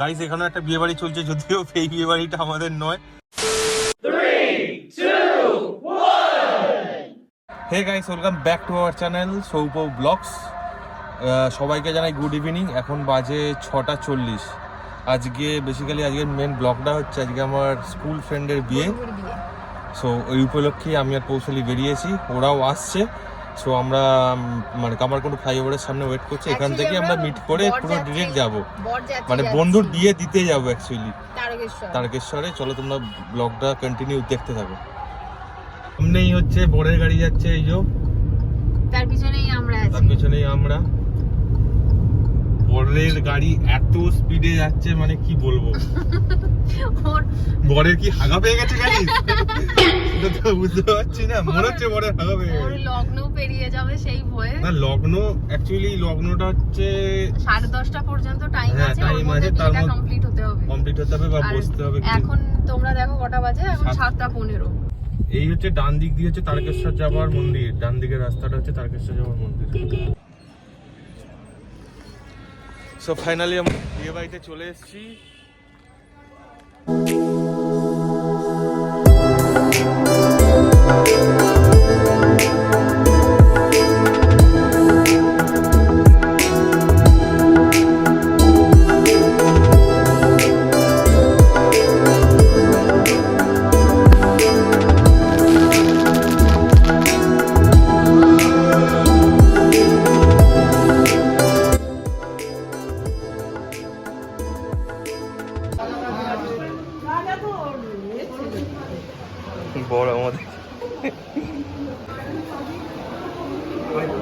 Guys এখানে একটা বিয়ে বাড়ি চলছে যদিও এই বিয়ে বাড়িটা আমাদের নয়। Hey guys welcome back to our channel সৌপ blogs সবাইকে জানাই গুড ইভিনিং এখন বাজে ছটা চল্লিশ। আজকে বেসিক্যালি আজকের মেন ব্লগটা হচ্ছে আজকে আমার স্কুল ফ্রেন্ডের বিয়ে। সো ওই উপলক্ষে আমি আর কৌশলী বেরিয়েছি ওরাও আসছে। সো আমরা মানে কামারকুন্ড ফ্লাইওভারের সামনে ওয়েট করছি। এখান থেকে আমরা মিট করে পুরো ডিরেক্ট যাব। মানে বন্ধুর বিয়ে দিতে যাব অ্যাকচুয়ালি তারকেশ্বরে। চলো তোমরা ব্লগটা কন্টিনিউ দেখতে থাকো। সামনেই হচ্ছে বরের গাড়ি যাচ্ছে এই যে। তার পিছনেই আমরা তার পিছনেই আমরা। বরের গাড়ি এত স্পিডে যাচ্ছে মানে কি বলব? বরের কি হাগা পেয়ে গেছে গাড়ি? তো বুঝতে পারছি না মনে হচ্ছে বরের হাগা পেয়ে গেছে। লগ্ন পেরিয়ে যাবে সেই ভয়ে। না লগ্ন অ্যাকচুয়ালি লগ্নটা হচ্ছে সাড়ে দশটা পর্যন্ত টাইম হ্যাঁ, আছে মধ্যে আছে, তার মধ্যে- কমপ্লিট হতে হবে। কমপ্লিট হতে হবে বা বসতে হবে এখন তোমরা দেখো কটা বাজে এখন সাত- সাতটা পনেরো। এই হচ্ছে ডান দিক দিয়ে হচ্ছে তারকেশ্বর যাওয়ার মন্দির ডান দিকের রাস্তাটা হচ্ছে তারকেশ্বর যাওয়ার মন্দির। সো ফাইনালি আমরা বিয়ে বাড়িতে চলে এসেছি।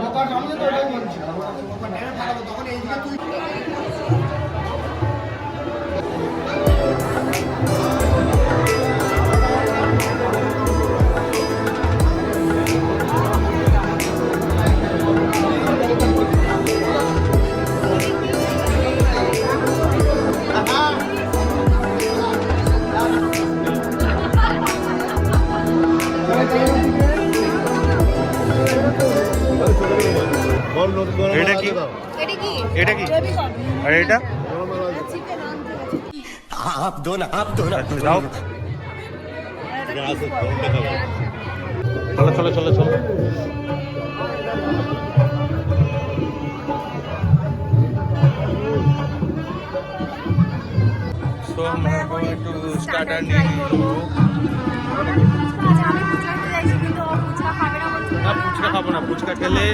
ঢোকার সামনে তো ওটাই বলছি তখন এইদিকে তুই তুমি চলো চলো চলো চলো। ফুচকা না ফুচকা খেলে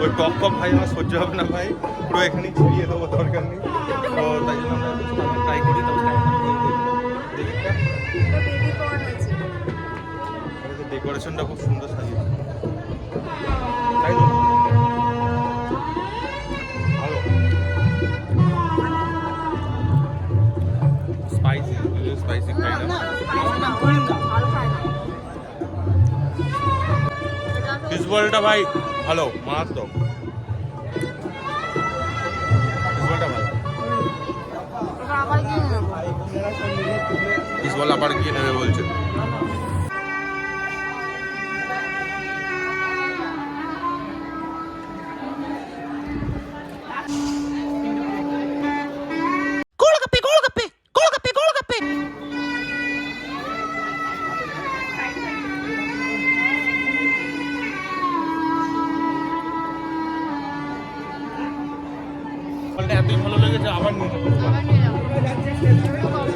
ওই টক টক ভাই আমার সহ্য হবে না ভাই। পুরো এখানে ছিড়িয়ে দেবো দরকার নেই। ডেকোরেশনটা খুব সুন্দর সাজিয়েছে। তাই তো? ভালো। স্পাইসি স্পাইসি খাই না। বলটা ভাই ভালো মারাত্মক। ফিশ বল আবার গিয়ে নেবে বলছে।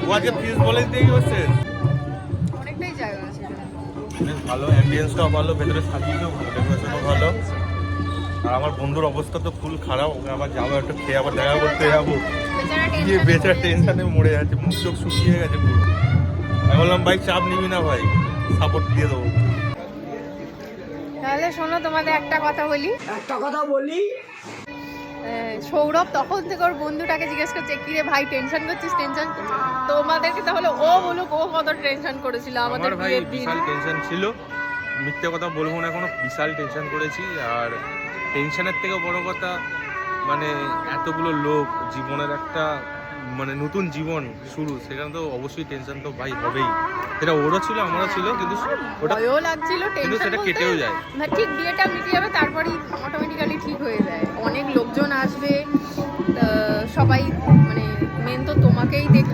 ও আজকে ফিস বলে দিয়েই হচ্ছে অনেকটাই জায়গা আছে বেশ ভালো অ্যাম্বিয়েন্সটাও ভালো ভেতরে সাজিয়েও ভালো ডেকোরেশনও ভালো। আর আমার বন্ধুর অবস্থা তো ফুল খারাপ ওকে আবার যাব একটু খেয়ে আবার দেখা করতে যাব। গিয়ে বেচার টেনশনে মরে যাচ্ছে মুখ চোখ শুকিয়ে গেছে পুরো। আমি বললাম ভাই চাপ নিবি না ভাই সাপোর্ট দিয়ে দেবো। তাহলে শোনো তোমাদের একটা কথা বলি। একটা কথা বলি সৌরভ তখন থেকে ওর বন্ধুটাকে জিজ্ঞেস করছে কিরে ভাই টেনশন করছিস টেনশন তোমাদেরকে তাহলে ও বলুক ও কত টেনশন করেছিল আমাদের ভাই বিশাল টেনশন ছিল। মিথ্যে কথা বলব না কোনো বিশাল টেনশন করেছি। আর টেনশনের থেকে বড় কথা মানে এতগুলো লোক জীবনের একটা মানে নতুন জীবন শুরু সেখানে তো অবশ্যই টেনশন তো ভাই হবেই। সেটা ওরও ছিল আমারও ছিল কিন্তু ওটা ভয়ও লাগছিল কিন্তু সেটা কেটেও যায়। না ঠিক বিয়েটা মিটে যাবে তারপরেই অটোমেটিক্যালি ঠিক হয়ে যায়। অনেক লোকজন আসবে সবাই মানে মেন তো তোমাকেই দেখবে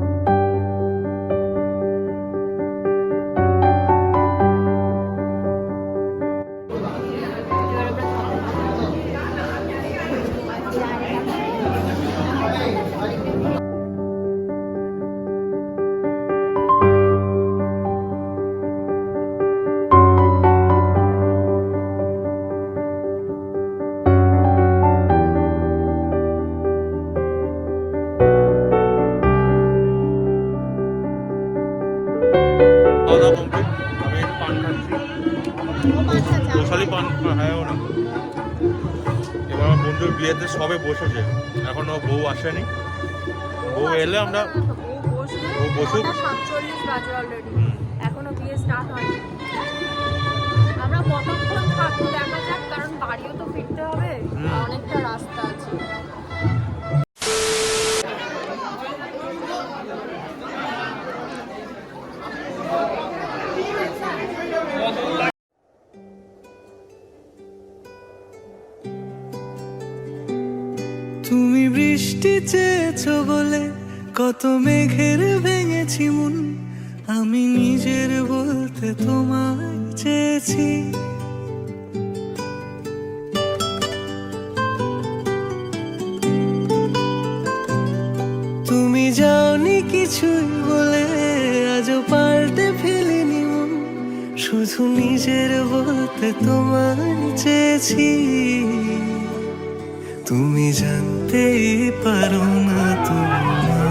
ও বসুক। সাতচল্লিশ বাজে অলরেডি এখনও বিয়ে স্টার্ট হয়নি। আমরা কতক্ষণ থাকব দেখা যাক কারণ বাড়িও তো ফিরতে হবে। অনেকটা রাস্তা আছে। তুমি বৃষ্টি চেয়েছো বলে কত মেঘের ভেঙেছি মন, আমি নিজের বলতে তোমায় চেয়েছি। তুমি যাওনি কিছুই বলে আজও পাল্টে ফেলিনি মন, শুধু নিজের বলতে তোমায় চেয়েছি। তুমি জানতেই পারো না তোমার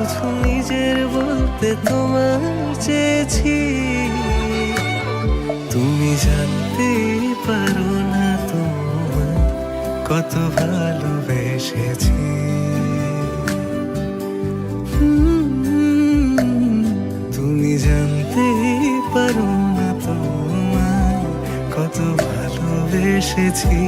শুধু নিজের বলতে তোমার চেয়েছি। তুমি জানতে পারো না তোমার কত ভালোবেসেছি। তুমি জানতে পারো না তোমার কত ভালোবেসেছি।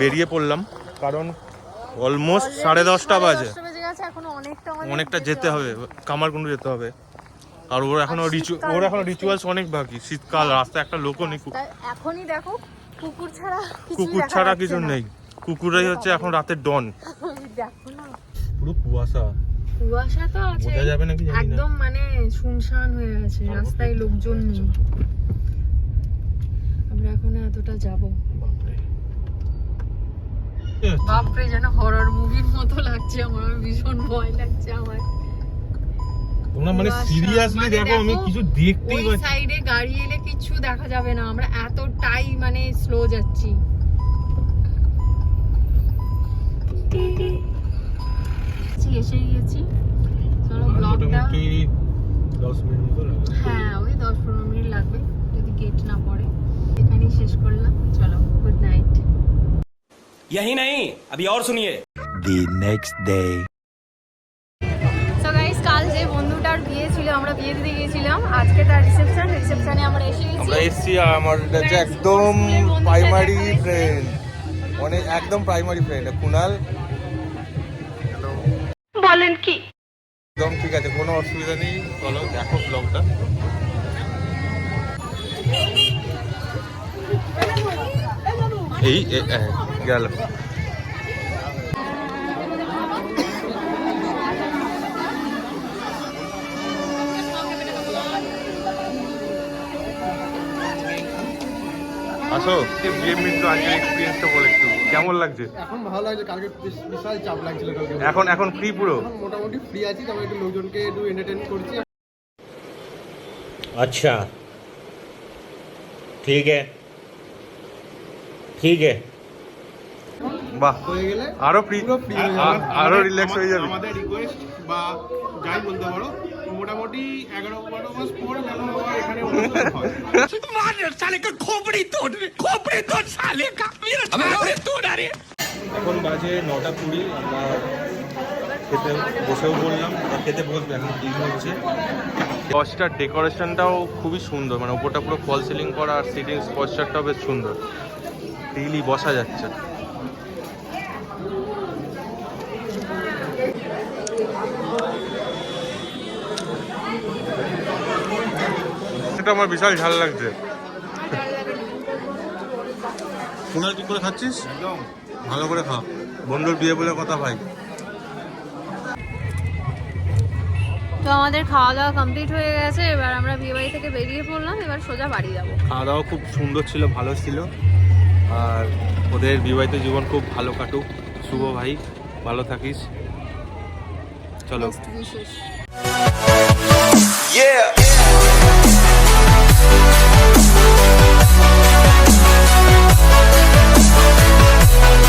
বেরিয়ে পড়লাম কারণ অলমোস্ট সাড়ে দশটা বাজে। অনেকটা যেতে হবে। কামারকুন্ডু যেতে হবে। আর ওর এখনও রিচু ওর এখনও রিচুয়ালস অনেক বাকি শীতকাল রাস্তায় একটা লোকও নেই এখনই দেখো কুকুর ছাড়া কুকুর ছাড়া কিছু নেই। কুকুরাই হচ্ছে এখন রাতের ডন। পুরো কুয়াশা। কুয়াশা তো আছে। বোঝা যাবে নাকি একদম মানে শুনশান হয়ে আছে রাস্তায় লোকজন নেই। আমরা এখন এতটা যাব। বাপরে। বাপরে যেন হরর মুভির মতো লাগছে আমার ভীষণ ভয় লাগছে আমার। তোমরা মানে সিরিয়াসলি মানে দেখো আমি কিছু দেখতেই ওই পাচ্ছি সাইডে গাড়ি এলে কিছু দেখা যাবে না আমরা এতটাই মানে স্লো যাচ্ছি। এসে গিয়েছি। চলো ব্লগটা यही नहीं अभी और सुनिए The next day. So guys কাল যে বন্ধুটার বিয়ে ছিল আমরা বিয়ে দিতে গিয়েছিলাম আজকে তার রিসেপশন রিসেপশনে আমরা এসে গেছি আমরা এসছি আর আমার এটা হচ্ছে একদম প্রাইমারি ফ্রেন্ড অনেক একদম প্রাইমারি ফ্রেন্ড কুনাল বলেন কি একদম ঠিক আছে কোনো অসুবিধা নেই চলো দেখো ব্লগটা এই এ- এ, গেল আসো বিয়ে মিত্র আজকের এক্সপিরিয়েন্সটা বলে একটু কেমন লাগছে এখন ভালো লাগছে কালকে বেশ- বিশাল চাপ লাগছিল কালকে এখন এখন ফ্রি পুরো এখন মোটামুটি ফ্রি আছি তবে একটু লোকজনকে একটু এন্টারটেন করছি अच्छा ठीक है ठीक है বাহ। হয়ে গেলে আরও ফ্রি। আরও রিল্যাক্স হয়ে যাবে। আমাদের রিকোয়েস্ট বা যাই বলতে পারো মোটামুটি এগারো বারো মাস পর এখন আবার এখানে অনুষ্ঠান হয়। এখন বাজে নটা কুড়ি আমরা খেতে বসেও বললাম খেতে বসবো এখন ডিম হচ্ছে। লজটার ডেকোরেশনটাও খুবই সুন্দর মানে ওপরটা পুরো ফল সিলিং করা আর সিটিং পশ্চারটাও বেশ সুন্দর। রিলি বসা যাচ্ছে। এটা আমার বিশাল ঝাল লাগছে। কুনাল কি করে খাচ্ছিস? ভালো করে খা। বন্ধুর বিয়ে বলে কথা ভাই। তো আমাদের খাওয়া দাওয়া কমপ্লিট হয়ে গেছে এবার আমরা বিয়ে বাড়ি থেকে বেরিয়ে পড়লাম এবার সোজা বাড়ি যাব। খাওয়া দাওয়া খুব সুন্দর ছিল ভালো ছিল। আর ওদের বিবাহিত জীবন খুব ভালো কাটুক। শুভ ভাই ভালো থাকিস। চলো। Best Thank